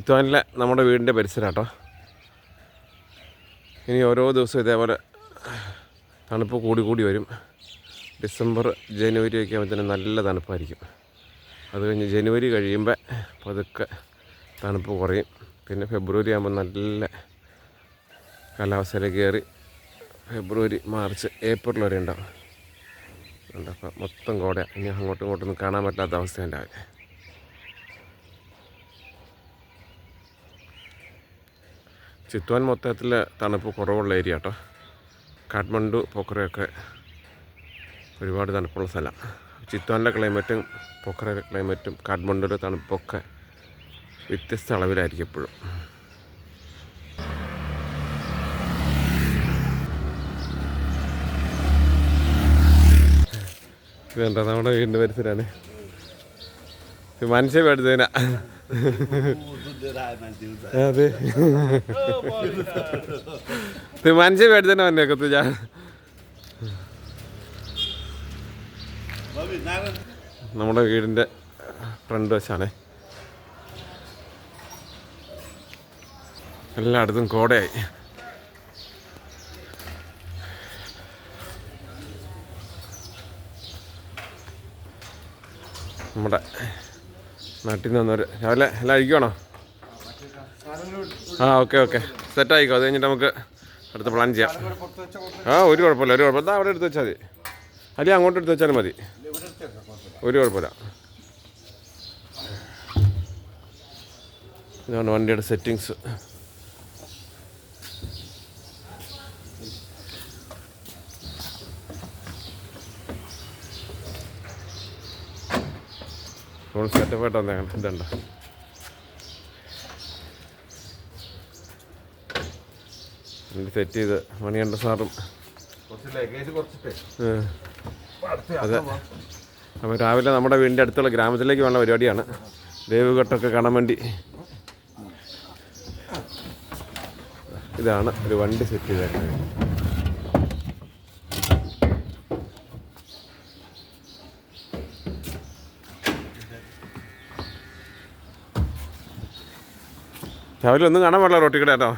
ചിത്തുവാനിലെ നമ്മുടെ വീടിന്റെ പരിസരം കേട്ടോ ഇനി ഓരോ ദിവസവും ഇതേപോലെ തണുപ്പ് കൂടി കൂടി വരും. ഡിസംബർ ജനുവരി ഒക്കെ ആകുമ്പോഴത്തേനും നല്ല തണുപ്പായിരിക്കും. അത് കഴിഞ്ഞ് ജനുവരി കഴിയുമ്പോൾ പതുക്കെ തണുപ്പ് കുറയും. പിന്നെ ഫെബ്രുവരി ആകുമ്പോൾ നല്ല കാലാവസ്ഥയിലേക്ക് കയറി ഫെബ്രുവരി മാർച്ച് ഏപ്രിൽ വരെ ഉണ്ടാവും. ഉണ്ട് അപ്പം മൊത്തം കോടയാണ് ഇനി അങ്ങോട്ടും ഇങ്ങോട്ടൊന്നും കാണാൻ പറ്റാത്ത അവസ്ഥ ചിത്വാൻ മൊത്തത്തിൽ തണുപ്പ് കുറവുള്ള ഏരിയ കേട്ടോ. കാഠ്മണ്ഡു പൊക്കറയൊക്കെ ഒരുപാട് തണുപ്പുള്ള സ്ഥലം. ചിത്വാനിലെ ക്ലൈമറ്റും പൊക്കറയുടെ ക്ലൈമറ്റും കാഠ്മണ്ഡുവിലെ തണുപ്പൊക്കെ വ്യത്യസ്ത അളവിലായിരിക്കും എപ്പോഴും. ഇതെന്താ നമ്മുടെ വീടിന്റെ പരിസരമാണ്? മനുഷ്യ പേടുത്തതിനാ അതെ. ഇത് മനുഷ്യ പേടുത്തന്നെ വന്നേക്കത്തു ഞാൻ. നമ്മുടെ വീടിന്റെ ഫ്രണ്ട് വശാണേ. എല്ലായിടത്തും കോടയായി. നമ്മുടെ നാട്ടിൽ നിന്ന് വന്നവർ രാവിലെ എല്ലാം അഴിക്കുവാണോ ആ ഓക്കെ ഓക്കെ. സെറ്റായിക്കോ. അത് കഴിഞ്ഞിട്ട് നമുക്ക് അടുത്ത പ്ലാൻ ചെയ്യാം. ആ ഒരു കുഴപ്പമില്ല ഒരു കുഴപ്പമില്ല. അവിടെ എടുത്ത് വെച്ചാൽ മതി. അല്ലെങ്കിൽ അങ്ങോട്ട് എടുത്ത് വെച്ചാലും മതി. ഒരു കുഴപ്പമില്ല. ഇതാണ് വണ്ടിയുടെ സെറ്റിങ്സ് ഫുൾ സെറ്റപ്പ് ആയിട്ട് വന്നേക്കണം. ഇതുണ്ട്? സെറ്റ് ചെയ്ത് മണികണ്ഠ സാറും. അതെ. അപ്പോൾ രാവിലെ നമ്മുടെ വീടിന്റെ അടുത്തുള്ള ഗ്രാമത്തിലേക്ക് വേണ്ട പരിപാടിയാണ്. ദേവുകെട്ടൊക്കെ കാണാൻ വേണ്ടി. ഇതാണ് ഒരു വണ്ടി സെറ്റ് ചെയ്തേക്കുന്നത്. രാവിലെ ഒന്നും കാണാൻ പാടില്ല റോട്ടിൽ കൂടെ കേട്ടോ.